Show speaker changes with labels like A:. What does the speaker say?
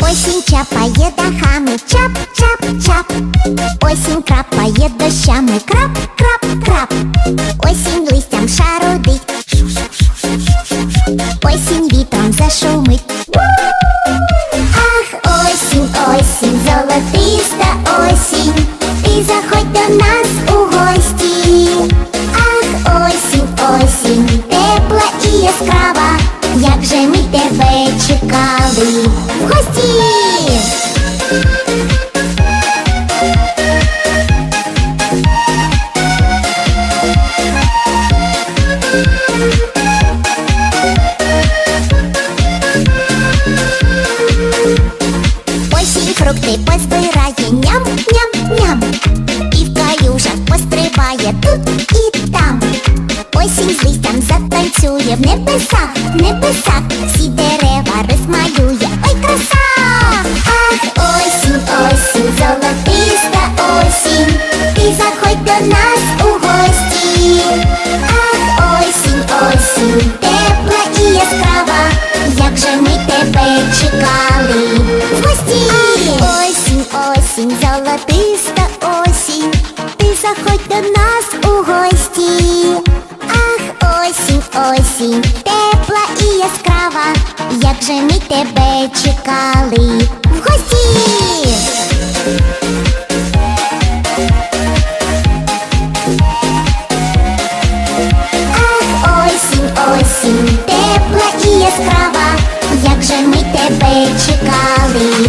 A: Осінь чапає дахами, чап-чап-чап Осінь крапає дощами, крап-крап-крап Осінь листям шарудить Осінь вітром зашумить. Ах, осінь, осінь, золотиста осінь. Ти заходь до нас у гості. Ах, осінь, осінь, тепла і яскрава. Як же ми тебе чекали в гості Фрукти позбирає ням-ням-ням І в калюжах пострибає тут і там. Осінь з листям затанцює в небесах, в небесах. Всі дерева розмалює, ой краса! Ах, осінь, осінь, золотиста осінь Ти заходь до нас у гості Ах, осінь, осінь, тепла і яскрава. Як же до нас у гості. Ах, осінь, осінь, тепла і яскрава. Як же ми тебе чекали в гості? Ах, осінь, осінь, тепла і яскрава, як же ми тебе чекали.